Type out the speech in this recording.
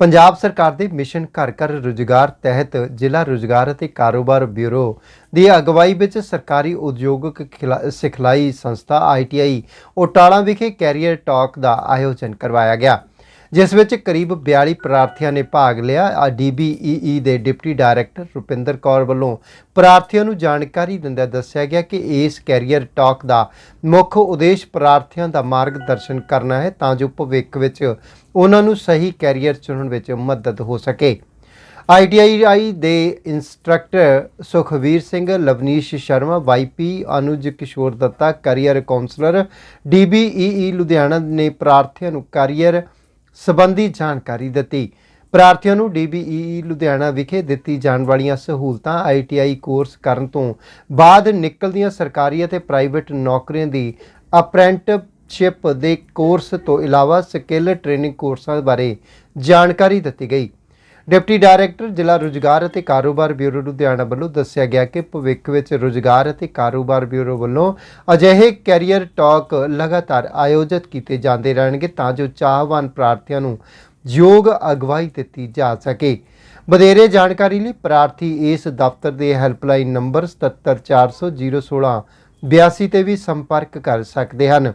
ਪੰਜਾਬ ਸਰਕਾਰ ਦੇ ਮਿਸ਼ਨ ਘਰ ਘਰ ਰੁਜ਼ਗਾਰ ਤਹਿਤ ਜ਼ਿਲ੍ਹਾ ਰੁਜ਼ਗਾਰ ਅਤੇ ਕਾਰੋਬਾਰ ਬਿਊਰੋ ਦੀ ਅਗਵਾਈ ਵਿੱਚ ਸਰਕਾਰੀ ਉਦਯੋਗਿਕ ਖਿਲਾ- ਸਿਖਲਾਈ ਸੰਸਥਾ ITI ਓਟਾਲਾ ਵਿਖੇ ਕੈਰੀਅਰ ਟਾਕ ਦਾ ਆਯੋਜਨ ਕਰਵਾਇਆ ਗਿਆ। ਜਿਸ ਵਿੱਚ ਕਰੀਬ 42 ਪ੍ਰਾਰਥੀਆਂ ਨੇ ਭਾਗ ਲਿਆ। DBEE ਦੇ ਡਿਪਟੀ ਡਾਇਰੈਕਟਰ ਰੁਪਿੰਦਰ ਕੌਰ ਵੱਲੋਂ ਪ੍ਰਾਰਥੀਆਂ ਨੂੰ ਜਾਣਕਾਰੀ ਦਿੰਦਿਆਂ ਦੱਸਿਆ ਗਿਆ ਕਿ ਇਸ ਕੈਰੀਅਰ ਟਾਕ ਦਾ ਮੁੱਖ ਉਦੇਸ਼ ਪ੍ਰਾਰਥੀਆਂ ਦਾ ਮਾਰਗਦਰਸ਼ਨ ਕਰਨਾ ਹੈ ਤਾਂ ਜੋ ਭਵਿੱਖ ਵਿੱਚ ਉਹਨਾਂ ਨੂੰ ਸਹੀ ਕੈਰੀਅਰ ਚੁਣਨ ਵਿੱਚ ਮਦਦ ਹੋ ਸਕੇ। ਆਈਟੀਆਈ ਦੇ instructor Sukhvir Singh, Lovneesh Sharma YP Anuj Kishore Datta, career counsellor DBE Ludhiana ਨੇ ਪ੍ਰਾਰਥੀਆਂ ਨੂੰ ਕੈਰੀਅਰ ਸੰਬੰਧੀ ਜਾਣਕਾਰੀ ਦਿੱਤੀ। ਪ੍ਰਾਰਥੀਆਂ ਨੂੰ ਡੀਬੀਈ ਲੁਧਿਆਣਾ ਵਿਖੇ ਦਿੱਤੀ ਜਾਣ ਵਾਲੀਆਂ ਸਹੂਲਤਾਂ ਆਈਟੀਆਈ ਕੋਰਸ ਕਰਨ ਤੋਂ ਬਾਅਦ ਨਿਕਲਦੀਆਂ ਸਰਕਾਰੀ ਅਤੇ ਪ੍ਰਾਈਵੇਟ ਨੌਕਰੀਆਂ ਦੀ ਅਪ੍ਰੈਂਟਿਸਸ਼ਿਪ ਦੇ ਕੋਰਸ ਤੋਂ ਇਲਾਵਾ ਸਕਿੱਲ ਟ੍ਰੇਨਿੰਗ ਕੋਰਸਾਂ ਬਾਰੇ ਜਾਣਕਾਰੀ ਦਿੱਤੀ ਗਈ। ਡਿਪਟੀ ਡਾਇਰੈਕਟਰ, ਜ਼ਿਲ੍ਹਾ ਰੁਜ਼ਗਾਰ ਅਤੇ ਕਾਰੋਬਾਰ ਬਿਊਰੋ ਲੁਧਿਆਣਾ ਵੱਲੋਂ ਦੱਸਿਆ ਗਿਆ ਕਿ ਭਵਿੱਖ ਵਿੱਚ ਰੁਜ਼ਗਾਰ ਅਤੇ ਕਾਰੋਬਾਰ ਬਿਊਰੋ ਵੱਲੋਂ ਅਜਿਹੇ ਕੈਰੀਅਰ ਟਾਕ ਲਗਾਤਾਰ ਆਯੋਜਿਤ ਕੀਤੇ ਜਾਂਦੇ ਰਹਿਣਗੇ ਤਾਂ ਜੋ ਚਾਹਵਾਨ ਪ੍ਰਾਰਥੀਆਂ ਨੂੰ ਯੋਗ ਅਗਵਾਈ ਦਿੱਤੀ ਜਾ ਸਕੇ। ਵਧੇਰੇ ਜਾਣਕਾਰੀ ਲਈ ਪ੍ਰਾਰਥੀ ਇਸ ਦਫ਼ਤਰ ਦੇ ਹੈਲਪਲਾਈਨ ਨੰਬਰ 77400 82 ਤੇ ਵੀ ਸੰਪਰਕ ਕਰ ਸਕਦੇ ਹਨ।